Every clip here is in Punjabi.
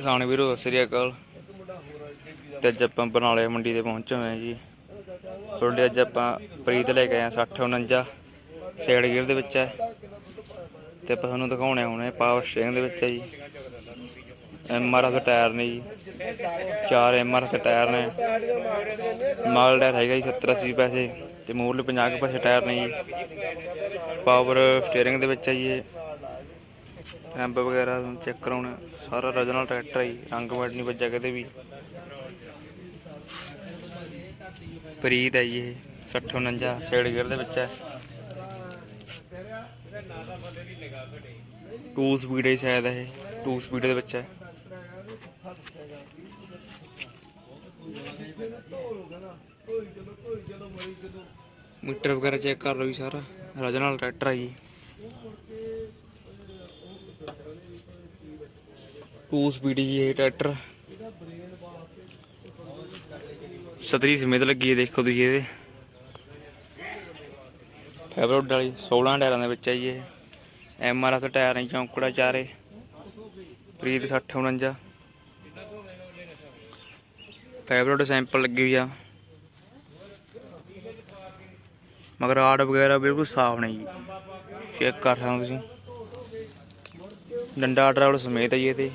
ਕਿਸਾਨ ਵੀਰੋ, ਸਤਿ ਸ੍ਰੀ ਅਕਾਲ। ਤੇ ਅੱਜ ਆਪਾਂ ਬਰਨਾਲੇ ਮੰਡੀ ਤੇ ਪਹੁੰਚੇ ਹੋਏ ਹਾਂ ਜੀ। ਤੁਹਾਡੇ ਅੱਜ ਆਪਾਂ ਪ੍ਰੀਤ ਲੈ ਕੇ ਆਏ ਹਾਂ 60 49 ਸੇਡ ਗੇਅਰ ਦੇ ਵਿੱਚ ਹੈ। ਤੇ ਆਪਾਂ ਤੁਹਾਨੂੰ ਦਿਖਾਉਣੇ ਹੁਣੇ ਪਾਵਰ ਸਟੀਅਰਿੰਗ ਦੇ ਵਿੱਚ ਹੈ ਜੀ। ਐਮ ਆਰ ਦੇ ਟਾਇਰ ਨੇ ਜੀ। ਚਾਰ ਐਮ ਆਰ ਦੇ ਟਾਇਰ ਨੇ। ਮਾਲ ਟਾਇਰ ਹੈਗਾ ਜੀ 70 80 ਪੈਸੇ। ਤੇ ਮੂਰਲੇ 50 ਕੁ ਪੈਸੇ ਟਾਇਰ ਨੇ ਜੀ। ਪਾਵਰ ਸਟੀਅਰਿੰਗ ਦੇ ਵਿੱਚ ਹੈ ਜੀ ਇਹ ਵਗੈਰਾ ਚੈੱਕ ਕਰਾਉਣਾ, ਸਾਰਾ ਰਜਨਲ ਟਰੈਕਟਰ ਹੈ ਰੰਗ ਮੈਟ ਨਹੀਂ ਵੱਜਿਆ ਕਦੇ ਵੀ। ਪ੍ਰੀਤ ਹੈ ਜੀ ਇਹ 60 49 ਸਾਈਡ ਗੇਅਰ ਦੇ ਵਿੱਚ ਹੈ 2 ਸਪੀਡ ਹੈ ਸ਼ਾਇਦ ਇਹ 2 ਸਪੀਡ ਦੇ ਵਿੱਚ ਹੈ ਮੀਟਰ ਵਗੈਰਾ ਚੈੱਕ ਕਰ ਲਓ ਜੀ ਸਾਰਾ ਰਜਨਲ ਟਰੈਕਟਰ ਹੈ ਜੀ। 2 ਸਪੀਡ ਜੀ ਇਹ ਟਰੈਕਟਰ। ਸਤਰੀ ਸਮੇਤ ਲੱਗੀ ਹੈ, ਦੇਖੋ ਤੁਸੀਂ ਇਹਦੇ। ਫੈਬਰੋਡ ਵਾਲੀ 16 ਟਾਇਰਾਂ ਦੇ ਵਿੱਚ ਹੈ ਜੀ ਇਹ ਐਮ ਆਰ ਐਫ ਟਾਇਰ ਨੇ ਚੌਂਕੜਾ ਚਾਰੇ। ਪ੍ਰੀਤ 60 49 ਫੈਬਰੋਡ ਸੈਂਪਲ ਲੱਗੀ ਹੋਈ ਆ। ਮਗਰ ਆੜ ਵਗੈਰਾ ਬਿਲਕੁਲ ਸਾਫ਼ ਨਹੀਂ ਜੀ। ਚੈੱਕ ਕਰ ਸਕਦੇ ਤੁਸੀਂ। ਡੰਡਾ ਟਰੈਵਲ ਸਮੇਤ ਹੈ ਜੀ ਇਹਦੇ।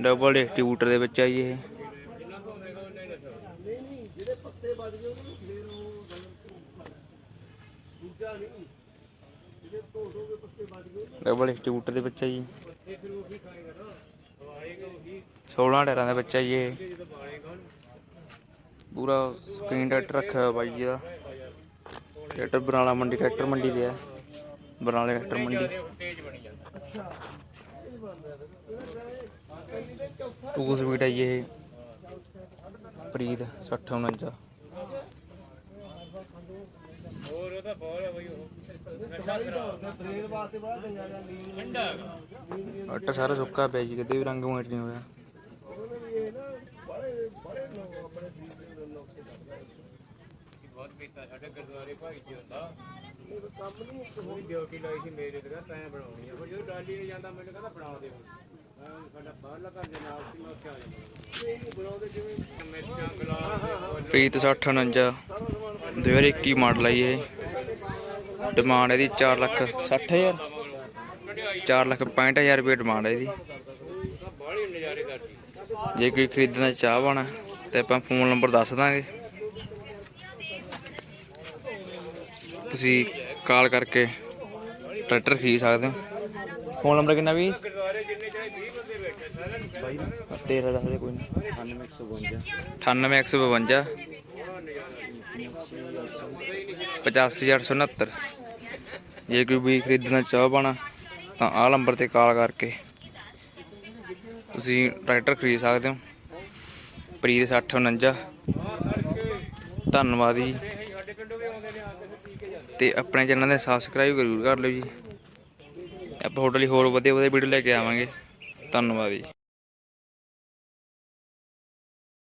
ਡਬਲ ਡਿਸਟ੍ਰੀਬਿਊਟਰ ਦੇ ਵਿੱਚ ਹੈ ਜੀ ਇਹ। ਡਬਲ ਡਿਸਟ੍ਰੀਬਿਊਟਰ ਦੇ ਵਿੱਚ ਹੈ ਜੀ। 16 ਟਾਇਰਾਂ ਦਾ ਬੱਚਾ ਜੀ ਇਹ। ਪੂਰਾ ਸਕਰੀਨ ਟਰੈਕਟਰ ਰੱਖਿਆ ਹੋਇਆ ਬਾਈ ਜੀ ਦਾ। ਟਰੈਕਟਰ ਬਰਨਾਲਾ ਮੰਡੀ, ਟਰੈਕਟਰ ਮੰਡੀ ਦੇ ਆ। ਬਰਨਾਲੇ ਟਰੈਕਟਰ ਮੰਡੀ। ਟੂ ਸਪੀਡ ਹੈ ਜੀ ਇਹ ਪ੍ਰੀਤ 60 49 ਆਟਾ ਸਾਰਾ ਸੁੱਕਾ ਪਿਆ ਜੀ ਕਿਤੇ ਵੀ ਰੰਗ ਮੂਟ ਨਹੀਂ ਹੋਇਆ। ਬਹੁਤ ਕੀਤਾ ਸਾਡੇ ਗੁਰਦੁਆਰੇ ਭਾਈ ਜੀ ਹੁੰਦਾ। ਕੋਈ ਡਿਊਟੀ ਲਾਈ ਸੀ ਮੇਰੇ ਤੇ ਕਹਿੰਦਾ ਤੈਂ ਬਣਾਉਣੀ ਆ। ਫਿਰ ਜਦੋਂ ਡਾਲੀ ਨਹੀਂ ਜਾਂਦਾ ਮੈਨੂੰ ਕਹਿੰਦਾ ਬਣਾ ਦੇ। ਮੈਂ ਸਾਡਾ ਬਾਹਰਲਾ ਘਰ ਦੇ ਨਾਲ ਸੀ ਮੈਂ ਪ੍ਰੀਤ 60 49 2021 ਮਾਡਲ ਹੈ ਇਹ। ਡਿਮਾਂਡ ਇਹਦੀ 4 ਲੱਖ 60000 4 ਲੱਖ 65000 ਰੁਪਏ ਡਿਮਾਂਡ ਹੈ ਇਹਦੀ। ਬਾਹਲੀ ਨਜ਼ਾਰੇਦਾਰ ਸੀ ਜੇ ਕੋਈ ਖਰੀਦਣਾ ਚਾਹਵਾਣਾ ਤੇ ਆਪਾਂ ਫੋਨ ਨੰਬਰ ਦੱਸ ਦਾਂਗੇ। ਤੁਸੀਂ ਕਾਲ ਕਰਕੇ ਟਰੈਕਟਰ ਖਰੀਦ ਸਕਦੇ ਹੋ। ਫੋਨ ਨੰਬਰ ਕਿੰਨਾ ਵੀ 20 ਬੰਦੇ ਬੈਠੇ ਸਾਰਿਆਂ ਨੂੰ ਤੇਰਾ ਦੱਸ ਦੇ ਕੋਈ ਨਹੀਂ 9152 98152 85869 ਜੇ ਕੋਈ ਵੀ ਖਰੀਦਣਾ ਚਾਹ ਚਾਹਵਾਣਾ ਤਾਂ ਆਹ ਨੰਬਰ ਤੇ ਕਾਲ ਕਰਕੇ ਤੁਸੀਂ ਟਰੈਕਟਰ ਖਰੀਦ ਸਕਦੇ ਹੋ। ਪ੍ਰੀਤ 6049 ਧੰਨਵਾਦ ਜੀ। ਸਾਡੇ ਤੇ ਆਪਣੇ ਚੈਨਲ ਦੇ ਸਬਸਕ੍ਰਾਈਬ ਜ਼ਰੂਰ ਕਰ ਲਿਓ ਜੀ। ਆਪਾਂ ਤੁਹਾਡੇ ਲਈ ਹੋਰ ਵਧੀਆ ਵਧੀਆ ਵੀਡੀਓ ਲੈ ਕੇ ਆਵਾਂਗੇ। ਧੰਨਵਾਦ ਜੀ।